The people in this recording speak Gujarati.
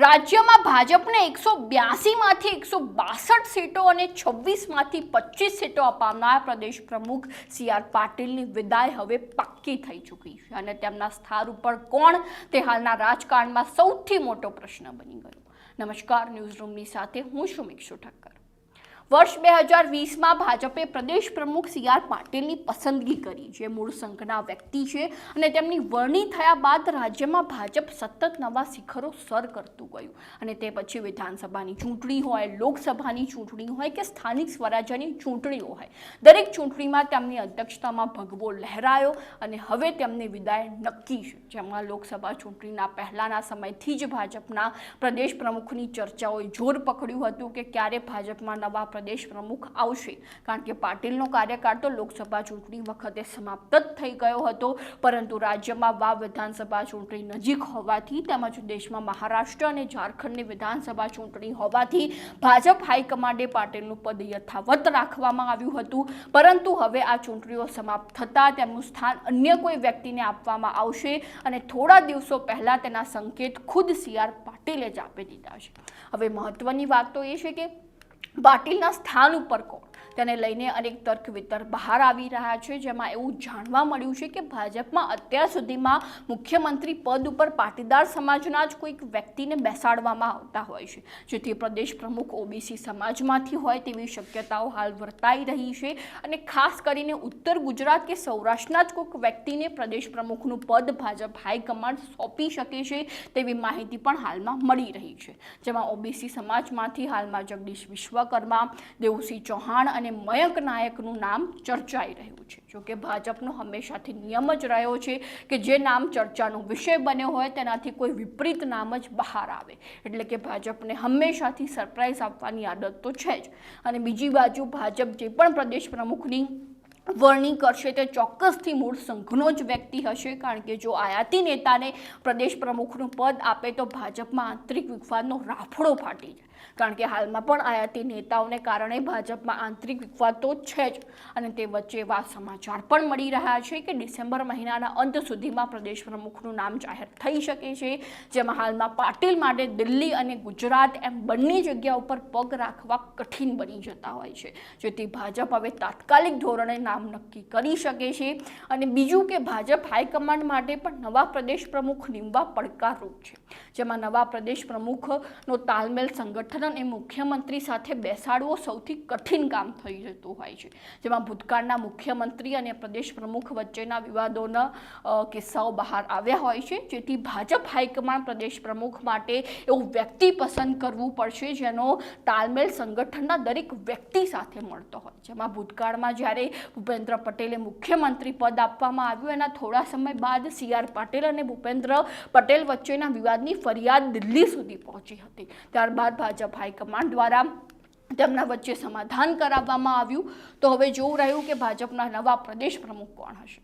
રાજ્યમાં ભાજપને એકસો બ્યાસીમાંથી એકસો બાસઠ સીટો અને છવ્વીસમાંથી પચીસ સીટો અપાવનાર પ્રદેશ પ્રમુખ સી આર પાટીલની વિદાય હવે પાક્કી થઈ ચૂકી છે અને તેમના સ્થાન ઉપર કોણ તે હાલના રાજકારણમાં સૌથી મોટો પ્રશ્ન બની ગયો. નમસ્કાર, ન્યૂઝ રૂમની સાથે હું છું મિક્ષુ ઠક્કર. વર્ષ બે હજાર વીસમાં ભાજપે પ્રદેશ પ્રમુખ સી આર પાટીલની પસંદગી કરી, જે મૂળ સંઘના વ્યક્તિ છે અને તેમની વરણી થયા બાદ રાજ્યમાં ભાજપ સતત નવા શિખરો સર કરતું ગયું. અને તે પછી વિધાનસભાની ચૂંટણી હોય, લોકસભાની ચૂંટણી હોય કે સ્થાનિક સ્વરાજ્યની ચૂંટણીઓ હોય. દરેક ચૂંટણીમાં તેમની અધ્યક્ષતામાં ભગવો લહેરાયો અને હવે તેમની વિદાય નક્કી છે. જેમાં લોકસભા ચૂંટણીના પહેલાંના સમયથી જ ભાજપના પ્રદેશ પ્રમુખની ચર્ચાઓએ જોર પકડ્યું હતું કે ક્યારે ભાજપમાં નવા પ્રદેશ પ્રમુખ આવશે. કારણ કે પાટીલનો કાર્યકાળ તો લોકસભા ચૂંટણી વખતે સમાપ્ત જ થઈ ગયો હતો. પરંતુ રાજ્યમાં વાવ વિધાનસભા ચૂંટણી નજીક હોવાથી તેમજ દેશમાં મહારાષ્ટ્ર અને ઝારખંડની વિધાનસભા ચૂંટણી હોવાથી ભાજપ હાઈકમાન્ડે પાટીલનું પદ યથાવત રાખવામાં આવ્યું હતું. પરંતુ હવે આ ચૂંટણીઓ સમાપ્ત થતાં તેમનું સ્થાન અન્ય કોઈ વ્યક્તિને આપવામાં આવશે અને થોડા દિવસો પહેલાં તેના સંકેત ખુદ સી આર પાટીલે જ આપી દીધા છે. હવે મહત્વની વાત તો એ છે કે પાટીલના સ્થાન ઉપર કોણ તેને લઈને અનેક તર્ક વિતર્ક બહાર આવી રહ્યા છે, જેમાં એવું જાણવા મળ્યું છે કે ભાજપમાં અત્યાર સુધીમાં મુખ્યમંત્રી પદ ઉપર પાટીદાર સમાજના જ કોઈક વ્યક્તિને બેસાડવામાં આવતા હોય છે. જેથી પ્રદેશ પ્રમુખ ઓબીસી સમાજમાંથી હોય તેવી શક્યતાઓ હાલ વર્તાઈ રહી છે અને ખાસ કરીને ઉત્તર ગુજરાત કે સૌરાષ્ટ્રના જ કોઈક વ્યક્તિને પ્રદેશ પ્રમુખનું પદ ભાજપ હાઈકમાન્ડ સોંપી શકે છે તેવી માહિતી પણ હાલમાં મળી રહી છે. જેમાં ઓબીસી સમાજમાંથી હાલમાં જગદીશ વિશ્વકર્મા, દેવસિંહ ચૌહાણ અને મયંક નાયકનું નામ ચર્ચાઈ રહ્યું છે. જોકે ભાજપનો હંમેશાથી નિયમ જ રહ્યો છે કે જે નામ ચર્ચાનો વિષય બન્યો હોય તેનાથી કોઈ વિપરીત નામ જ બહાર આવે. એટલે કે ભાજપને હંમેશાથી સરપ્રાઈઝ આપવાની આદત તો છે જ. અને બીજી બાજુ ભાજપ જે પણ પ્રદેશ પ્રમુખની વરણી કરશે તે ચોક્કસથી મૂળ સંઘનો જ વ્યક્તિ હશે, કારણ કે જો આયાતી નેતાને પ્રદેશ પ્રમુખનું પદ આપે તો ભાજપમાં આંતરિક વિખવાદનો રાફડો ફાટી જાય. કારણ કે હાલમાં પણ આયાતી નેતાઓને કારણે ભાજપમાં આંતરિક વિખવાદ તો છે જ. અને તે વચ્ચે એવા સમાચાર પણ મળી રહ્યા છે કે ડિસેમ્બર મહિનાના અંત સુધીમાં પ્રદેશ પ્રમુખનું નામ જાહેર થઈ શકે છે, જેમાં હાલમાં પાટીલ માટે દિલ્હી અને ગુજરાત એમ બંને જગ્યા ઉપર પગ રાખવા કઠિન બની જતા હોય છે. જેથી ભાજપ હવે તાત્કાલિક ધોરણે નામ નક્કી કરી શકે છે. અને બીજું કે ભાજપ હાઈકમાન્ડ માટે પણ નવા પ્રદેશ પ્રમુખ નીમવા પડકારરૂપ છે. જેમાં નવા પ્રદેશ પ્રમુખનો તાલમેલ, સંગઠન અને મુખ્યમંત્રી સાથે બેસાડવો સૌથી કઠિન કામ થઈ જતું હોય છે. જેમાં ભૂતકાળના મુખ્યમંત્રી અને પ્રદેશ પ્રમુખ વચ્ચેના વિવાદોના કિસ્સાઓ બહાર આવ્યા હોય છે. જેથી ભાજપ હાઈકમાન્ડ પ્રદેશ પ્રમુખ માટે એવું વ્યક્તિ પસંદ કરવું પડશે જેનો તાલમેલ સંગઠનના દરેક વ્યક્તિ સાથે મળતો હોય. જેમાં ભૂતકાળમાં જ્યારે ભૂપેન્દ્ર પટેલે મુખ્યમંત્રી પદ આપવામાં આવ્યું. એના થોડા સમય બાદ સી પાટીલ અને ભૂપેન્દ્ર પટેલ વચ્ચેના વિવાદની ફરિયાદ દિલ્હી સુધી પહોંચી હતી. ત્યારબાદ ભાજપ હાઈકમાન્ડ દ્વારા તેમના વચ્ચે સમાધાન કરાવવામાં આવ્યું. તો હવે જોવું રહ્યું કે ભાજપના નવા પ્રદેશ પ્રમુખ કોણ હશે.